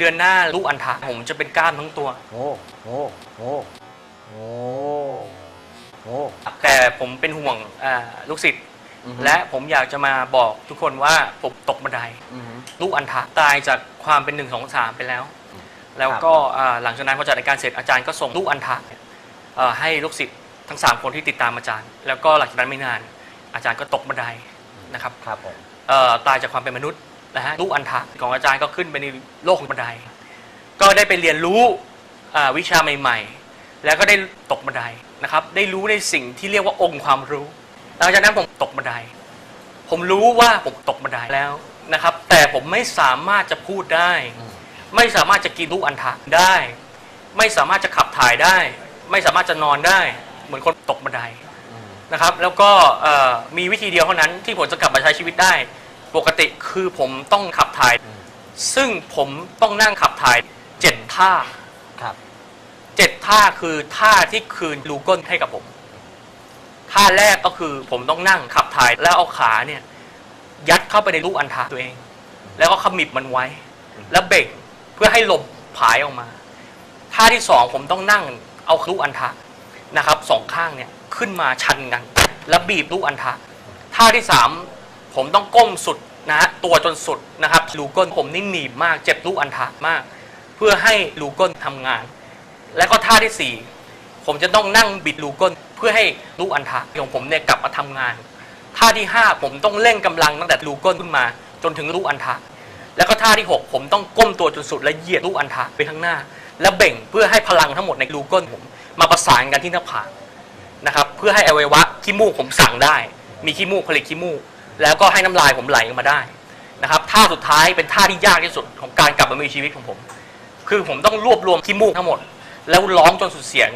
เดือนหน้าลูกอันทะผมจะเป็นกล้ามทั้งตัว โอ้โอ้โอ้โอ้โอ้แต่ผมเป็นห่วงอ่าลูกศิษย์อือฮึและผมอยากจะมาบอกทุกคนว่าผมตกบันได อือฮึ ลูกอันทะตายจากความเป็นหนึ่งสองสามไปแล้ว แล้วก็อ่าหลังจากนั้นพอจัดรายการเสร็จอาจารย์ก็ส่งลูกอันทะเนี่ยเอ่อให้ลูกศิษย์ทั้งสามคนที่ติดตามอาจารย์ แล้วก็หลังจากนั้นไม่นานอาจารย์ก็ตกบันไดนะครับครับผม เอ่อตายจากความเป็นมนุษย์ นะฮะลูกอันทะของอาจารย์ก็ขึ้นไปในโลกของบันได ก็ได้ไปเรียนรู้วิชาใหม่ ๆ แล้วก็ได้ตกบันไดนะครับ ได้รู้ในสิ่งที่เรียกว่าองค์ความรู้หลังจากนั้นผมตกบันได ผมรู้ว่าผมตกบันไดแล้วนะครับ แต่ผมไม่สามารถจะพูดได้ ไม่สามารถจะกินลูกอันทะได้ ไม่สามารถจะขับถ่ายได้ ไม่สามารถจะนอนได้ เหมือนคนตกบันไดนะครับ แล้วก็มีวิธีเดียวเท่านั้นที่ผมจะกลับมาใช้ชีวิตได้ ปกติคือผมต้องขับถ่ายอืมซึ่งผมต้องนั่งขับถ่ายเจ็ดท่าครับเจ็ดท่าคือท่าที่คืนรูก้นให้กับผม ท่าแรกก็คือผมต้องนั่งขับถ่ายแล้วเอาขาเนี่ย ยัดเข้าไปในลูกอันทะตัวเอง แล้วก็ขมิบมันไว้ แล้วเบ่งเพื่อให้ลมผายออกมาท่าที่สองผมต้องนั่งเอาลูกอันทะนะครับสองข้างเนี่ยขึ้นมาชันกัน แล้วบีบลูกอันทะท่าที่สาม ผมต้องก้มสุดนะฮะตัวจนสุดนะครับรูก้นผมนี่หนีบมากเจ็บลูกอันทะมาก เพื่อให้รูก้นทำงาน และก็ท่าที่สี่ผมจะต้องนั่งบิดรูก้นเพื่อให้ลูกอันทะของผมเนี่ยกลับมาทำงานท่าที่ห้าผมต้องเร่งกำลังตั้งแต่รูก้นขึ้นมาจนถึงลูกอันทะ แล้วก็ท่าที่ 6 ผมต้องก้มตัวจนสุดและเหยียดลูกอันทะไปข้างหน้า แล้วเบ่งเพื่อให้พลังทั้งหมดในรูก้นผมมาประสานกันที่หน้าผากนะครับเพื่อให้อวัยวะขี้มูกผมสั่งได้ มีขี้มูกผลิตขี้มูก แล้วก็ให้น้ำลายผมไหลออกมาได้นะครับท่าสุดท้ายเป็นท่าที่ยากที่สุดของการกลับมามีชีวิตของผม คือผมต้องรวบรวมขี้มูกทั้งหมด แล้วร้องจนสุดเสียง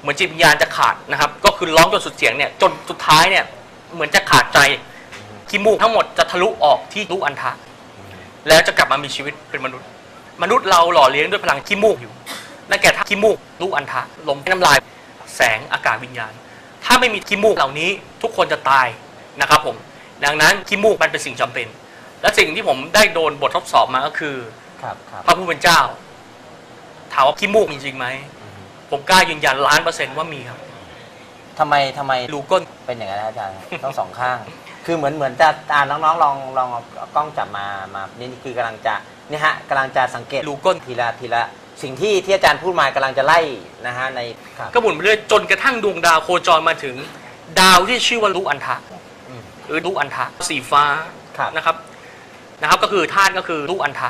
เหมือนจิตวิญญาณจะขาดนะครับ ก็คือร้องจนสุดเสียงเนี่ยจนสุดท้ายเนี่ยเหมือนจะขาดใจขี้มูกทั้งหมดจะทะลุออกที่ลูกอันทะแล้วจะกลับมามีชีวิตเป็นมนุษย์ มนุษย์เราหล่อเลี้ยงด้วยพลังขี้มูกอยู่นั่นแก่ท่าขี้มูกลูกอันทะลมน้ำลาย แสงอากาศวิญญาณ ถ้าไม่มีขี้มูกเหล่านี้ทุกคนจะตายนะครับผม ดังนั้นขี้มูกมันเป็นสิ่งจำเป็น และสิ่งที่ผมได้โดนบททดสอบมาก็คือครับครับพระผู้เป็นเจ้า ถามว่าขี้มูกมีจริงไหมอือฮึผมกล้ายืนยันล้านเปอร์เซ็นต์ว่ามีครับทำไมทำไมรูก้นเป็นอย่างนั้นนะอาจารย์ต้องสองข้าง คือเหมือนเหมือนจะอ่าน้องๆ ลองลองเอากล้องจับมามานี่คือกำลังจะนี่ฮะกำลังจะสังเกตรูก้นทีละทีละสิ่งที่ที่อาจารย์พูดมากำลังจะไล่นะฮะในครับก็หมุนไปเรื่อยจนกระทั่งดวงดาวโคจรมาถึง ดาวที่ชื่อว่าลูกอันทะ อืมหรือลูกอันทะสีฟ้าครับ นะครับนะครับก็คือธาตุก็คือลูกอันทะ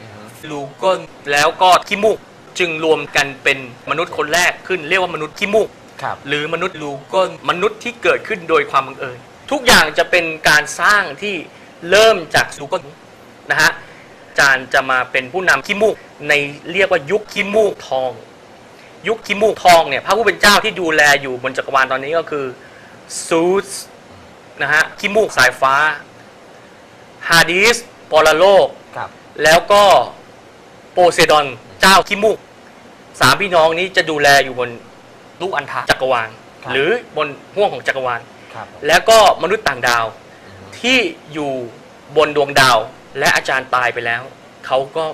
อือฮึรูก้นแล้วก็ขี้มูกจึงรวมกันเป็นมนุษย์คนแรกขึ้นเรียกว่ามนุษย์ขี้มูก ครับหรือมนุษย์รูก้นมนุษย์ที่เกิดขึ้นโดยความบังเอิญทุกอย่างจะเป็นการสร้างที่เริ่มจากรูก้นนะฮะอาจารย์จะมาเป็นผู้นำขี้มูกในเรียกว่ายุคขี้มูกทอง ยุคขี้มูกทองเนี่ยพระผู้เป็นเจ้าที่ดูแลอยู่บนจักรวาลตอนนี้ก็คือซูส นะฮะขี้มูกสายฟ้าฮาดิสปอลาโลก ครับ แล้วก็โปเซดอนเจ้าขี้มูกสามพี่น้องนี้จะดูแลอยู่บนลูกอันทะจักรวาลครับ หรือบนห่วงของจักรวาล ครับแล้วก็มนุษย์ต่างดาวอือฮึที่อยู่บนดวงดาว และอาจารย์ตายไปแล้ว เขาก็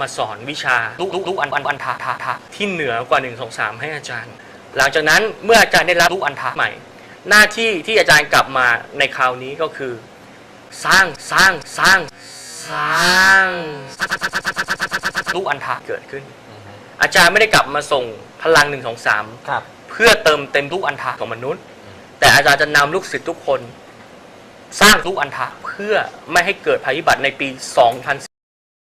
มาสอนวิชาลูกลูกลูกอันอันอันทะทะทะที่เหนือกว่า1นสองสามให้อาจารย์ หลังจากนั้นเมื่ออาจารย์ได้รับลูกอันทะใหม่ หน้าที่ที่อาจารย์กลับมาในคราวนี้ก็คือ สร้างสร้างสร้างสร้างลูกอันทะเกิดขึ้น อาจารย์ไม่ได้กลับมาส่งพลังหนึ่งสองสามครับ เพื่อเติมเต็มลูกอันทะของมนุษย์ แต่อาจารย์จะนำลูกศิษย์ทุกคน สร้างลูกอันทะเพื่อไม่ให้เกิดภัยพิบัติในปี